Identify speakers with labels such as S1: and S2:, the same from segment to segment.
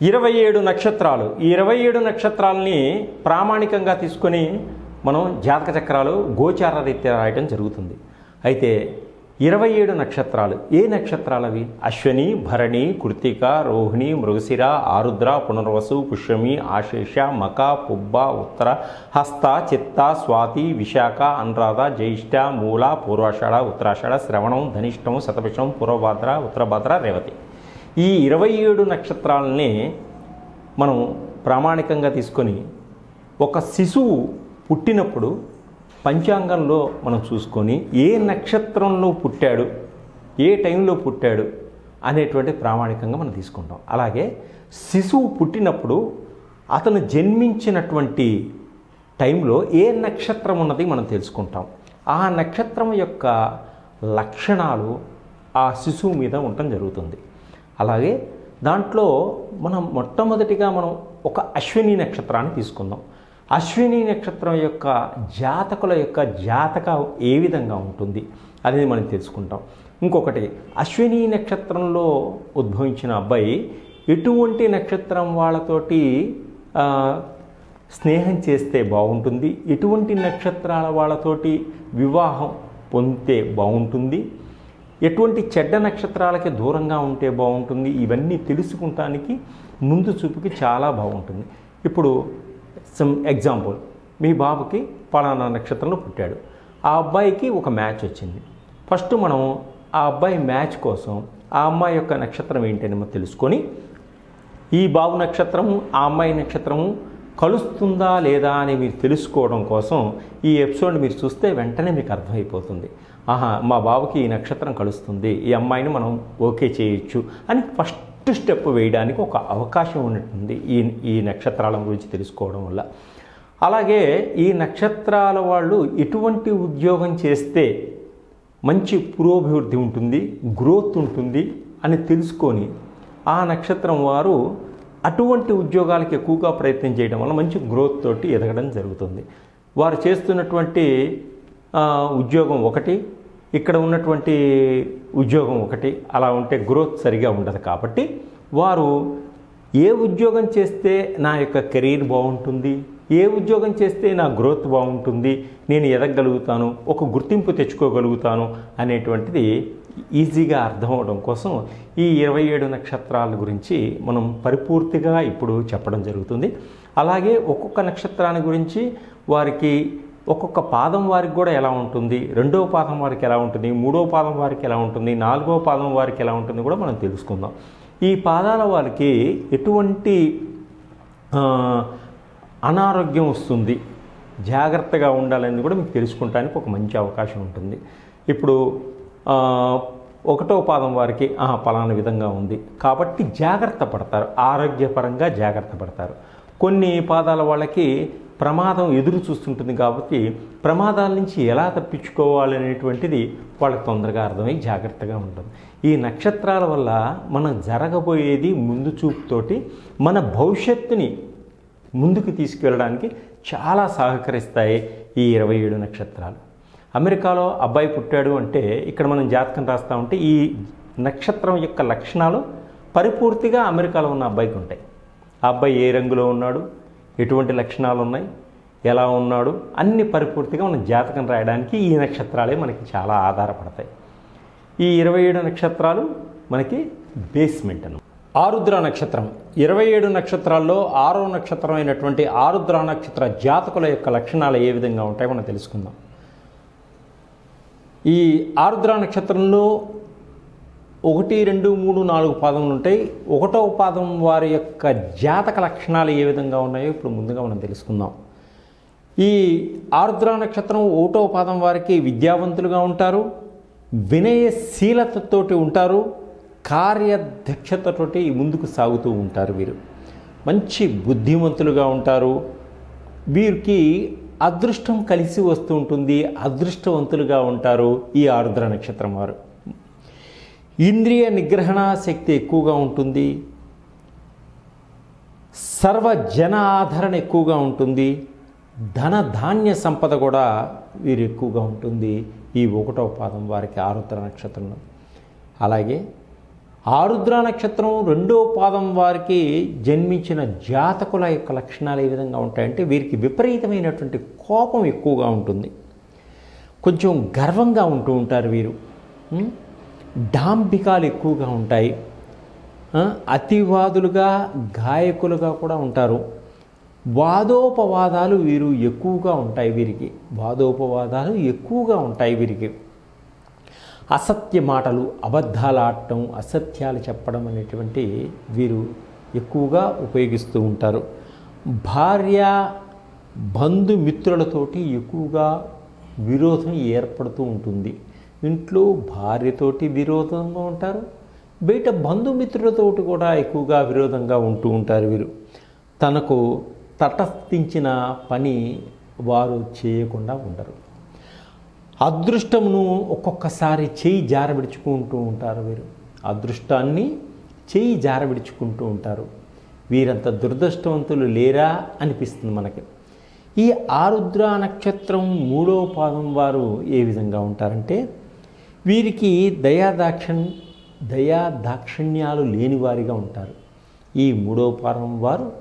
S1: ఇరవై ఏడు నక్షత్రాలు. ఈ ఇరవై ఏడు నక్షత్రాలని ప్రామాణికంగా తీసుకొని మనం జాతక చక్రాలు గోచార రీత్యా రాయటం జరుగుతుంది. అయితే ఇరవై ఏడు నక్షత్రాలు ఏ నక్షత్రాలు అవి అశ్వని భరణి కృతిక రోహిణి మృగశిర ఆరుద్ర పునర్వసు పుష్యమి ఆశేష మక పుబ్బ ఉత్తర హస్త చిత్త స్వాతి విశాఖ అనురాధ జ్యేష్ఠ మూల పూర్వాషాఢ ఉత్తరాషాఢ శ్రవణం ధనిష్టం శతభిషం పూర్వభాద్ర ఉత్తరభాద్ర రేవతి. ఈ ఇరవై ఏడు నక్షత్రాలనే మనం ప్రామాణికంగా తీసుకొని ఒక శిశువు పుట్టినప్పుడు పంచాంగంలో మనం చూసుకొని ఏ నక్షత్రంలో పుట్టాడు ఏ టైంలో పుట్టాడు అనేటువంటి ప్రామాణికంగా మనం తీసుకుంటాం. అలాగే శిశువు పుట్టినప్పుడు అతను జన్మించినటువంటి టైంలో ఏ నక్షత్రం ఉన్నది మనం తెలుసుకుంటాం. ఆ నక్షత్రం యొక్క లక్షణాలు ఆ శిశువు మీద ఉండటం జరుగుతుంది. అలాగే దాంట్లో మనం మొట్టమొదటిగా మనం ఒక అశ్విని నక్షత్రాన్ని తీసుకుందాం. అశ్విని నక్షత్రం యొక్క జాతకుల యొక్క జాతక ఏ విధంగా ఉంటుంది అనేది మనం తెలుసుకుంటాం. ఇంకొకటి అశ్విని నక్షత్రంలో ఉద్భవించిన అబ్బాయి ఎటువంటి నక్షత్రం వాళ్ళతోటి స్నేహం చేస్తే బాగుంటుంది? ఎటువంటి నక్షత్రాల వాళ్ళతోటి వివాహం పొందితే బాగుంటుంది? ఎటువంటి చెడ్డ నక్షత్రాలకి దూరంగా ఉంటే బాగుంటుంది? ఇవన్నీ తెలుసుకుంటానికి ముందు చూపుకి చాలా బాగుంటుంది. ఇప్పుడు సమ్ ఎగ్జాంపుల్ మీ బాబుకి పలానా నక్షత్రంలో పుట్టాడు. ఆ అబ్బాయికి ఒక మ్యాచ్ వచ్చింది. ఫస్ట్ మనం ఆ అబ్బాయి మ్యాచ్ కోసం ఆ అమ్మాయి యొక్క నక్షత్రం ఏంటని మనం తెలుసుకొని ఈ బాబు నక్షత్రము ఆ అమ్మాయి నక్షత్రము కలుస్తుందా లేదా అని మీరు తెలుసుకోవడం కోసం ఈ ఎపిసోడ్ మీరు చూస్తే వెంటనే మీకు అర్థమైపోతుంది. ఆహా మా బాబుకి ఈ నక్షత్రం కలుస్తుంది ఈ అమ్మాయిని మనం ఓకే చేయొచ్చు అని ఫస్ట్ స్టెప్ వేయడానికి ఒక అవకాశం ఉన్నట్టుంది ఈ ఈ నక్షత్రాల గురించి తెలుసుకోవడం వల్ల. అలాగే ఈ నక్షత్రాల వాళ్ళు ఎటువంటి ఉద్యోగం చేస్తే మంచి పురోభివృద్ధి ఉంటుంది గ్రోత్ ఉంటుంది అని తెలుసుకొని ఆ నక్షత్రం వారు అటువంటి ఉద్యోగాలకు ఎక్కువగా ప్రయత్నం చేయడం వల్ల మంచి గ్రోత్ తోటి ఎదగడం జరుగుతుంది. వారు చేస్తున్నటువంటి ఉద్యోగం ఒకటి ఇక్కడ ఉన్నటువంటి ఉద్యోగం ఒకటి అలా ఉంటే గ్రోత్ సరిగా ఉండదు కాబట్టి వారు ఏ ఉద్యోగం చేస్తే నా యొక్క కెరీర్ బాగుంటుంది ఏ ఉద్యోగం చేస్తే నా గ్రోత్ బాగుంటుంది నేను ఎదగగలుగుతాను ఒక గుర్తింపు తెచ్చుకోగలుగుతాను అనేటువంటిది ఈజీగా అర్థం కోసం ఈ ఇరవై ఏడు నక్షత్రాల గురించి మనం పరిపూర్తిగా ఇప్పుడు చెప్పడం జరుగుతుంది. అలాగే ఒక్కొక్క నక్షత్రాన్ని గురించి వారికి ఒక్కొక్క పాదం వారికి కూడా ఎలా ఉంటుంది? రెండవ పాదం వారికి ఎలా ఉంటుంది? మూడవ పాదం వారికి ఎలా ఉంటుంది? నాలుగవ పాదం వారికి ఎలా ఉంటుంది కూడా మనం తెలుసుకుందాం. ఈ పాదాల వారికి ఎటువంటి అనారోగ్యం వస్తుంది? జాగ్రత్తగా ఉండాలని కూడా మీకు తెలుసుకుంటానికి ఒక మంచి అవకాశం ఉంటుంది. ఇప్పుడు ఒకటో పాదం వారికి పలాన పలానా విధంగా ఉంది. కాబట్టి జాగ్రత్త పడతారు. ఆరోగ్యపరంగా జాగ్రత్త పడతారు. కొన్ని పాదాల వాళ్ళకి ప్రమాదం ఎదురు చూస్తుంటుంది కాబట్టి ప్రమాదాల నుంచి ఎలా తప్పించుకోవాలనేటువంటిది వాళ్ళకి తొందరగా అర్థమై జాగ్రత్తగా ఉంటుంది. ఈ నక్షత్రాల వల్ల మనం జరగబోయేది ముందు చూపుతోటి మన భవిష్యత్తుని ముందుకు తీసుకెళ్ళడానికి చాలా సహకరిస్తాయి ఈ ఇరవై ఏడు నక్షత్రాలు. అమెరికాలో అబ్బాయి పుట్టాడు అంటే ఇక్కడ మనం జాతకం రాస్తా ఉంటే ఈ నక్షత్రం యొక్క లక్షణాలు పరిపూర్తిగా అమెరికాలో ఉన్న అబ్బాయికి ఉంటాయి. ఆ అబ్బాయి ఏ రంగులో ఉన్నాడు? ఎటువంటి లక్షణాలు ఉన్నాయి? ఎలా ఉన్నాడు? అన్ని పరిపూర్తిగా మనం జాతకం రాయడానికి ఈ నక్షత్రాలే మనకి చాలా ఆధారపడతాయి. ఈ ఇరవై ఏడు నక్షత్రాలు మనకి బేస్మెంట్ అను. ఆరుద్ర నక్షత్రం. ఇరవై ఏడు నక్షత్రాల్లో ఆరో నక్షత్రం అయినటువంటి ఆరుద్ర నక్షత్ర జాతకుల యొక్క లక్షణాలు ఏ విధంగా ఉంటాయో మనం తెలుసుకుందాం. ఈ ఆరుద్ర నక్షత్రంలో ఒకటి రెండు మూడు నాలుగు పాదములు ఉంటాయి. ఒకటో పాదం వారి యొక్క జాతక లక్షణాలు ఏ విధంగా ఉన్నాయో ఇప్పుడు ముందుగా మనం తెలుసుకుందాం. ఈ ఆరుద్ర నక్షత్రం ఒకటో పాదం వారికి విద్యావంతులుగా ఉంటారు. వినయశీలతతోటి ఉంటారు. కార్యదక్షతతోటి ముందుకు సాగుతూ ఉంటారు వీరు. మంచి బుద్ధిమంతులుగా ఉంటారు. వీరికి అదృష్టం కలిసి వస్తూ ఉంటుంది. అదృష్టవంతులుగా ఉంటారు ఈ ఆరుద్ర నక్షత్రం వారు. ఇంద్రియ నిగ్రహణ శక్తి ఎక్కువగా ఉంటుంది. సర్వ జన ఆదరణ ఎక్కువగా ఉంటుంది. ధన ధాన్య సంపద కూడా వీరు ఎక్కువగా ఉంటుంది. ఈ ఒకటో పాదం వారికి ఆరుద్ర నక్షత్రంలో అలాగే ఆరుద్ర నక్షత్రం రెండో పాదం వారికి జన్మించిన జాతకుల యొక్క లక్షణాలు ఏ విధంగా ఉంటాయంటే వీరికి విపరీతమైనటువంటి కోపం ఎక్కువగా ఉంటుంది. కొంచెం గర్వంగా ఉంటూ ఉంటారు వీరు. డాంబికాలు ఎక్కువగా ఉంటాయి. అతివాదులుగా గాయకులుగా కూడా ఉంటారు. వాదోపవాదాలు వీరు ఎక్కువగా ఉంటాయి వీరికి. వాదోపవాదాలు ఎక్కువగా ఉంటాయి వీరికి. అసత్య మాటలు అబద్ధాలు ఆడటం అసత్యాలు చెప్పడం అనేటువంటి వీరు ఎక్కువగా ఉపయోగిస్తూ ఉంటారు. భార్య బంధుమిత్రులతోటి ఎక్కువగా విరోధం ఏర్పడుతూ ఉంటుంది. ఇంట్లో భార్యతోటి విరోధంగా ఉంటారు బయట బంధుమిత్రులతోటి కూడా ఎక్కువగా విరోధంగా ఉంటూ ఉంటారు వీరు. తనకు తటస్థించిన పని వారు చేయకుండా ఉండరు. అదృష్టమును ఒక్కొక్కసారి చేయి జారబిడుచుకుంటూ ఉంటారు వీరు. అదృష్టాన్ని చేయి జారబిడుచుకుంటూ ఉంటారు. వీరంత దురదృష్టవంతులు లేరా అనిపిస్తుంది మనకి. ఈ ఆరుద్ర నక్షత్రం మూడో పాదం వారు ఏ విధంగా ఉంటారంటే వీరికి దయాదాక్షణ్ దయా దాక్షిణ్యాలు లేని వారిగా ఉంటారు. ఈ మూడో పాదం వారు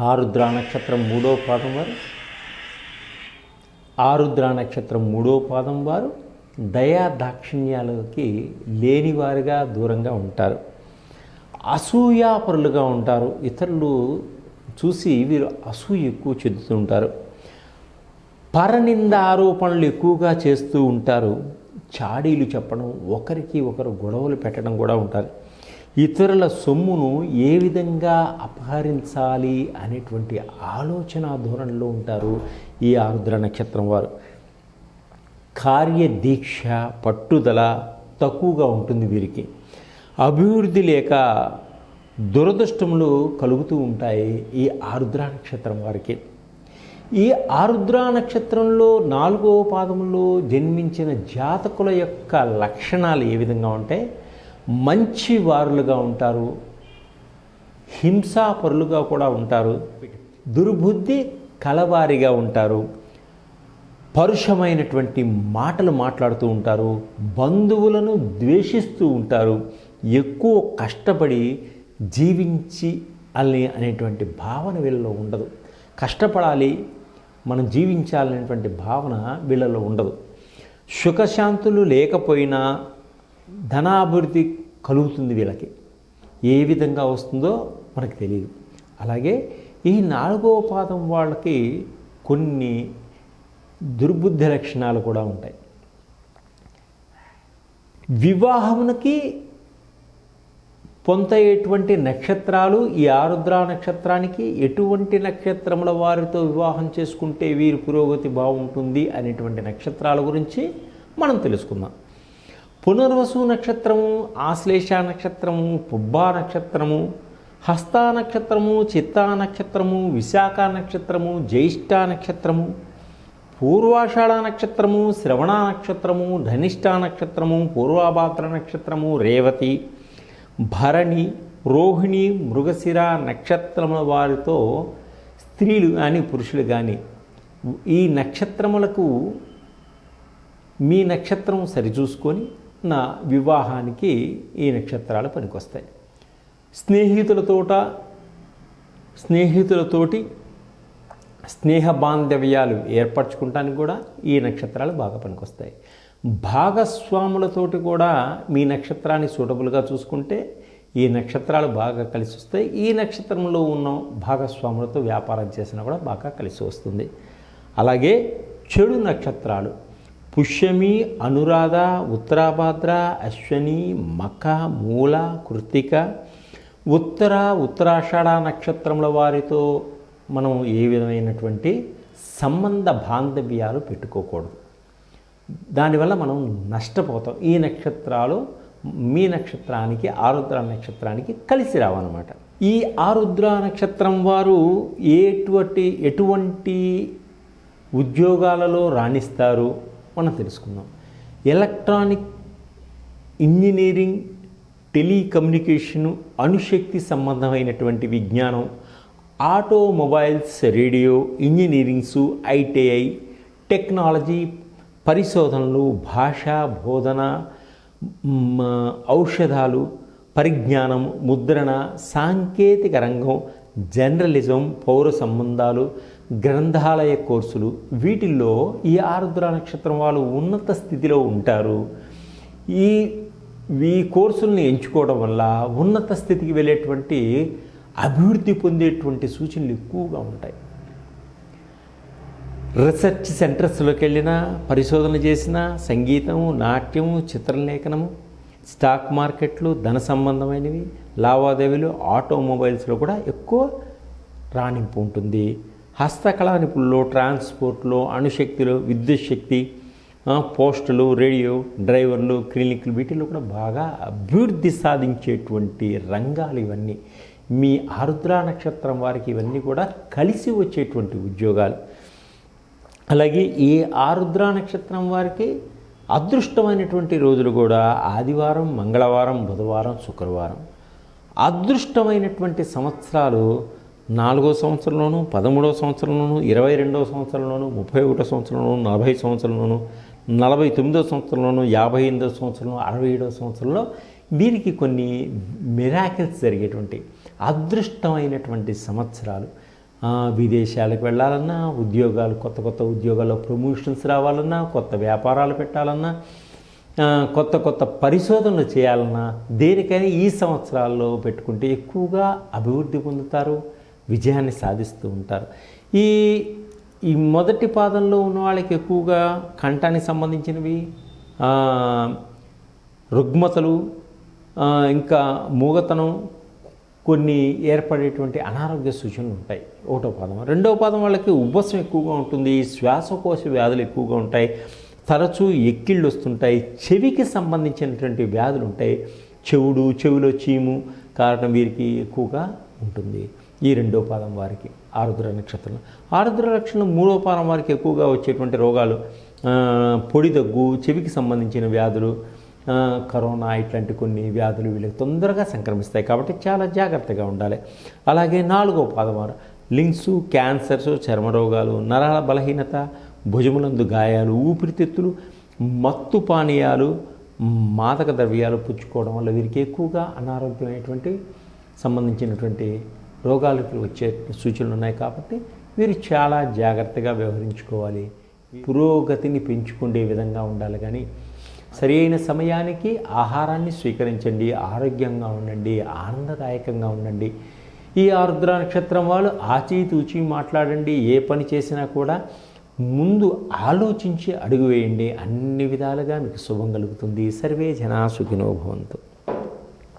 S1: ఆరుద్ర నక్షత్రం మూడో పాదం వారు ఆరుద్ర నక్షత్రం మూడో పాదం వారు దయా దాక్షిణ్యాలకి లేనివారుగా దూరంగా ఉంటారు. అసూయాపరులుగా ఉంటారు. ఇతరులు చూసి వీరు అసూయ ఎక్కువ చెందుతూ ఉంటారు. పరనింద ఆరోపణలు ఎక్కువగా చేస్తూ ఉంటారు. చాడీలు చెప్పడం ఒకరికి ఒకరు గొడవలు పెట్టడం కూడా ఉంటారు ఇతరుల సొమ్మును ఏ విధంగా అపహరించాలి అనేటువంటి ఆలోచన ధోరణిలో ఉంటారు ఈ ఆరుద్ర నక్షత్రం వారు. కార్యదీక్ష పట్టుదల తక్కువగా ఉంటుంది వీరికి. అభివృద్ధి లేక దురదృష్టములు కలుగుతూ ఉంటాయి ఈ ఆరుద్ర నక్షత్రం వారికి. ఈ ఆరుద్ర నక్షత్రంలో నాలుగో పాదంలో జన్మించిన జాతకుల యొక్క లక్షణాలు ఏ విధంగా ఉంటాయి మంచి వారులుగా ఉంటారు హింసాపరులుగా కూడా ఉంటారు దుర్బుద్ధి కలవారిగా ఉంటారు పరుషమైనటువంటి మాటలు మాట్లాడుతూ ఉంటారు బంధువులను ద్వేషిస్తూ ఉంటారు ఎక్కువ కష్టపడి జీవించి అల్లి అనేటువంటి భావన వీళ్ళలో ఉండదు. కష్టపడాలి మనం జీవించాలనేటువంటి భావన వీళ్ళలో ఉండదు. సుఖశాంతులు లేకపోయినా ధనాభివృద్ధి కలుగుతుంది వీళ్ళకి. ఏ విధంగా వస్తుందో మనకు తెలియదు అలాగే ఈ నాలుగో పాదం వాళ్ళకి కొన్ని దుర్బుద్ధి లక్షణాలు కూడా ఉంటాయి. వివాహమునకి పొందయ్యేటువంటి నక్షత్రాలు ఈ ఆరుద్ర నక్షత్రానికి ఎటువంటి నక్షత్రముల వారితో వివాహం చేసుకుంటే వీరి పురోగతి బాగుంటుంది అనేటువంటి నక్షత్రాల గురించి మనం తెలుసుకుందాం. పునర్వసు నక్షత్రము ఆశ్లేష నక్షత్రము పుబ్బా నక్షత్రము హస్త నక్షత్రము చిత్తా నక్షత్రము విశాఖ నక్షత్రము జ్యేష్ఠ నక్షత్రము పూర్వాషాఢ నక్షత్రము శ్రవణ నక్షత్రము ధనిష్ట నక్షత్రము పూర్వాభాద్ర నక్షత్రము రేవతి భరణి రోహిణి మృగశిర నక్షత్రముల వారితో స్త్రీలు కానీ పురుషులు కానీ ఈ నక్షత్రములకు మీ నక్షత్రం సరిచూసుకొని నా వివాహానికి ఈ నక్షత్రాలు పనికొస్తాయి. స్నేహితులతోట స్నేహితులతోటి స్నేహ బాంధవ్యాలు ఏర్పరచుకుంటానికి కూడా ఈ నక్షత్రాలు బాగా పనికొస్తాయి. భాగస్వాములతోటి కూడా మీ నక్షత్రాన్ని సూటబుల్గా చూసుకుంటే ఈ నక్షత్రాలు బాగా కలిసి వస్తాయి. ఈ నక్షత్రంలో ఉన్న భాగస్వాములతో వ్యాపారం చేసినా కూడా బాగా కలిసి వస్తుంది. అలాగే చెడు నక్షత్రాలు. పుష్యమి అనురాధ ఉత్తరాభాద్ర అశ్వని మఖ మూల కృత్తిక. ఉత్తర ఉత్తరాషాఢ నక్షత్రముల వారితో మనం ఏ విధమైనటువంటి సంబంధ బాంధవ్యాలు పెట్టుకోకూడదు. దానివల్ల మనం నష్టపోతాం. ఈ నక్షత్రాలు మీ నక్షత్రానికి ఆరుద్ర నక్షత్రానికి కలిసి రావన్నమాట. ఈ ఆరుద్ర నక్షత్రం వారు ఎటువంటి ఎటువంటి ఉద్యోగాలలో రాణిస్తారు మనం తెలుసుకుందాం. ఎలక్ట్రానిక్ ఇంజనీరింగ్ టెలికమ్యూనికేషను అణుశక్తి సంబంధమైనటువంటి విజ్ఞానం automobiles radio engineerings ITI technology పరిశోధనలు భాష బోధన ఔషధాలు పరిజ్ఞానం ముద్రణ సాంకేతిక రంగం జర్నలిజం పౌర సంబంధాలు గ్రంథాలయ కోర్సులు. వీటిల్లో ఈ ఆరుద్ర నక్షత్రం వాళ్ళు ఉన్నత స్థితిలో ఉంటారు. ఈ ఈ కోర్సుల్ని ఎంచుకోవడం వల్ల ఉన్నత స్థితికి వెళ్ళేటువంటి అభివృద్ధి పొందేటువంటి సూచనలు ఎక్కువగా ఉంటాయి. రీసెర్చ్ సెంటర్స్లోకి వెళ్ళినా పరిశోధన చేసిన సంగీతం నాట్యం చిత్రలేఖనము స్టాక్ మార్కెట్లు ధన సంబంధమైనవి లావాదేవీలు ఆటోమొబైల్స్లో కూడా ఎక్కువ రాణింపు ఉంటుంది. హస్తకళా నిపుణులు ట్రాన్స్పోర్ట్లో అణుశక్తిలో విద్యుత్ శక్తి పోస్టులు రేడియో డ్రైవర్లు క్లినిక్లు వీటిల్లో కూడా బాగా అభివృద్ధి సాధించేటువంటి రంగాలు ఇవన్నీ. మీ ఆరుద్ర నక్షత్రం వారికి ఇవన్నీ కూడా కలిసి వచ్చేటువంటి ఉద్యోగాలు. అలాగే ఈ ఆరుద్ర నక్షత్రం వారికి అదృష్టమైనటువంటి రోజులు కూడా ఆదివారం మంగళవారం బుధవారం శుక్రవారం. అదృష్టమైనటువంటి సంవత్సరాలు నాలుగో సంవత్సరంలోను పదమూడవ సంవత్సరంలోను ఇరవై రెండవ సంవత్సరంలోను ముప్పై ఒకటో సంవత్సరంలోను నలభై సంవత్సరంలోను నలభై తొమ్మిదో సంవత్సరంలోను యాభై ఎనిమిదో సంవత్సరంలో అరవై ఏడవ సంవత్సరంలో వీరికి కొన్ని మిరాకిల్స్ జరిగేటువంటి అదృష్టమైనటువంటి సంవత్సరాలు. విదేశాలకు వెళ్ళాలన్నా ఉద్యోగాలు కొత్త కొత్త ఉద్యోగాల్లో ప్రమోషన్స్ రావాలన్నా కొత్త వ్యాపారాలు పెట్టాలన్నా కొత్త కొత్త పరిశోధనలు చేయాలన్నా దేనికైనా ఈ సంవత్సరాల్లో పెట్టుకుంటే ఎక్కువగా అభివృద్ధి పొందుతారు విజయాన్ని సాధిస్తూ ఉంటారు. ఈ ఈ మొదటి పాదంలో ఉన్న వాళ్ళకి ఎక్కువగా కంఠానికి సంబంధించినవి రుగ్మతలు ఇంకా మూగతనం కొన్ని ఏర్పడేటువంటి అనారోగ్య సూచనలు ఉంటాయి. ఒకటో పాదం. రెండవ పాదం వాళ్ళకి ఉబ్బసం ఎక్కువగా ఉంటుంది శ్వాసకోశ వ్యాధులు ఎక్కువగా ఉంటాయి తరచూ ఎక్కిళ్ళు వస్తుంటాయి చెవికి సంబంధించినటువంటి వ్యాధులు ఉంటాయి. చెవుడు చెవిలో చీము కారణం వీరికి ఎక్కువగా ఉంటుంది. ఈ రెండో పాదం వారికి ఆరుద్ర నక్షత్రం. ఆరుద్ర నక్షత్రం మూడో పాదం వారికి ఎక్కువగా వచ్చేటువంటి రోగాలు పొడి దగ్గు చెవికి సంబంధించిన వ్యాధులు కరోనా ఇట్లాంటి కొన్ని వ్యాధులు వీళ్ళకి తొందరగా సంక్రమిస్తాయి కాబట్టి చాలా జాగ్రత్తగా ఉండాలి. అలాగే నాలుగో పాదవారు లింక్స్ క్యాన్సర్స్ చర్మ రోగాలు నరాల బలహీనత భుజములందు గాయాలు ఊపిరితిత్తులు మత్తు పానీయాలు మాదక ద్రవ్యాలు పుచ్చుకోవడం వల్ల వీరికి ఎక్కువగా అనారోగ్యమైనటువంటి సంబంధించినటువంటి రోగాలకు వచ్చే సూచనలు ఉన్నాయి కాబట్టి వీరు చాలా జాగ్రత్తగా వ్యవహరించుకోవాలి. పురోగతిని పెంచుకునే విధంగా ఉండాలి కానీ సరైన సమయానికి ఆహారాన్ని స్వీకరించండి ఆరోగ్యంగా ఉండండి ఆనందదాయకంగా ఉండండి. ఈ ఆరుద్ర నక్షత్రం వాళ్ళు ఆచితూచి మాట్లాడండి ఏ పని చేసినా కూడా ముందు ఆలోచించి అడుగు వేయండి. అన్ని విధాలుగా మీకు శుభం కలుగుతుంది. సర్వే జనా సుఖినో భవంతు.